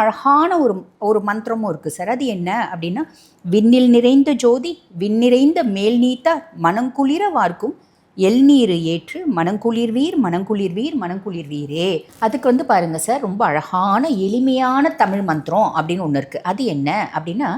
அழகான ஒரு ஒரு மந்திரமும் இருக்குது சார் அது என்ன அப்படின்னா விண்ணில் நிறைந்த ஜோதி விண்ணிறைந்த மேல் நீத்தா மனங்குளிர வார்க்கும். எல்நீர் ஏற்று மனங்குளிர்வீர் மனங்குளிர்வீர் மனங்குளிர்வீரே அதுக்கு வந்து பாருங்கள் சார் ரொம்ப அழகான எளிமையான தமிழ் மந்திரம் அப்படின்னு ஒன்று இருக்குது அது என்ன அப்படின்னா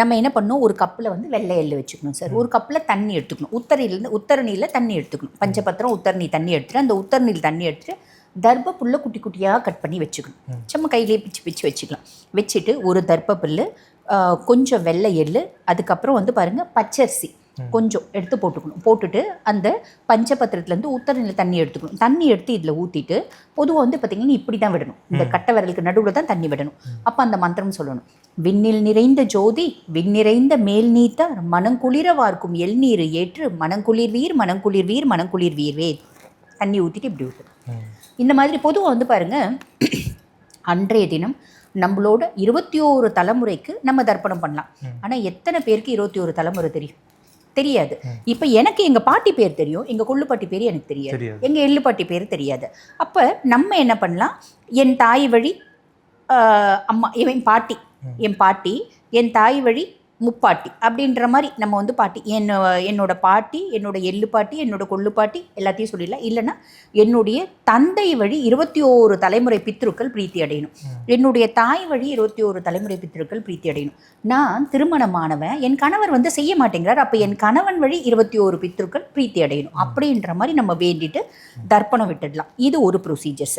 நம்ம என்ன பண்ணோம்? ஒரு கப்பில் வந்து வெள்ளை எள்ளு வச்சுக்கணும் சார். ஒரு கப்பில் தண்ணி எடுத்துக்கணும். உத்தரையிலேருந்து உத்தரணியில் தண்ணி எடுத்துக்கணும். பஞ்சபத்திரம் உத்தரணி தண்ணி எடுத்துகிட்டு அந்த உத்தரணியில் தண்ணி எடுத்துகிட்டு தர்ப புல்லை குட்டி குட்டியாக கட் பண்ணி வச்சுக்கணும். சும்மா கையிலே பிச்சு பிச்சு வச்சுக்கலாம். வச்சுட்டு ஒரு தர்ப புல்லு ஆஹ், கொஞ்சம் வெள்ளை எள்ளு அதுக்கப்புறம் வந்து பாருங்கள் பச்சரிசி. கொஞ்சம் எடுத்து போட்டுக்கணும். போட்டுட்டு அந்த பஞ்சபத்திரத்துலேருந்து உத்தரநிலை தண்ணி எடுத்துக்கணும். தண்ணி எடுத்து இதில் ஊற்றிட்டு பொதுவாக வந்து பார்த்திங்கன்னா இப்படி தான் விடணும். இந்த கட்டை விரலுக்கு நடுவில் தான் தண்ணி விடணும். அப்போ அந்த மந்திரம் சொல்லணும். விண்ணில் நிறைந்த ஜோதி விண்ணிறைந்த மேல் நீத்த மனங்குளிர வார்க்கும் எல்நீர் ஏற்று. மனங்குளிர்வீர் மனங்குளிர்வீர் மனங்குளிர்வீர்வே தண்ணி ஊற்றிட்டு இப்படி விட்டுரும் இந்த மாதிரி பொதுவாக வந்து பாருங்க அன்றைய தினம் நம்மளோட இருபத்தி ஓரு தலைமுறைக்கு நம்ம தர்ப்பணம் பண்ணலாம். ஆனால் எத்தனை பேருக்கு இருபத்தி ஒரு தலைமுறை தெரியும்? தெரியாது. இப்போ எனக்கு எங்கள் பாட்டி பேர் தெரியும் எங்கள் கொள்ளுப்பாட்டி பேர் எனக்கு தெரியாது. எங்கள் எள்ளுப்பாட்டி பேர் தெரியாது. அப்போ நம்ம என்ன பண்ணலாம்? என் தாய் வழி அம்மா என் பாட்டி என் பாட்டி என் தாய் வழி முப்பாட்டி அப்படின்ற மாதிரி நம்ம வந்து பாட்டி என் என்னோட பாட்டி என்னோட எள்ளு பாட்டி என்னோட கொள்ளு பாட்டி எல்லாத்தையும் சொல்லிடலாம். இல்லைன்னா என்னுடைய தந்தை வழி இருபத்தி ஓரு தலைமுறை பித்ருக்கள் பிரீத்தி அடையணும். என்னுடைய தாய் வழி இருபத்தி ஓரு தலைமுறை பித்ருக்கள் பிரீத்தி அடையணும். நான் திருமணமானவன் என் கணவர் வந்து செய்ய மாட்டேங்கிறார். அப்போ என் கணவன் வழி இருபத்தி ஓரு பித்ருக்கள் பிரீத்தி அடையணும். அப்படின்ற மாதிரி நம்ம வேண்டிட்டு தர்ப்பணம் விட்டுடலாம். இது ஒரு ப்ரொசீஜர்ஸ்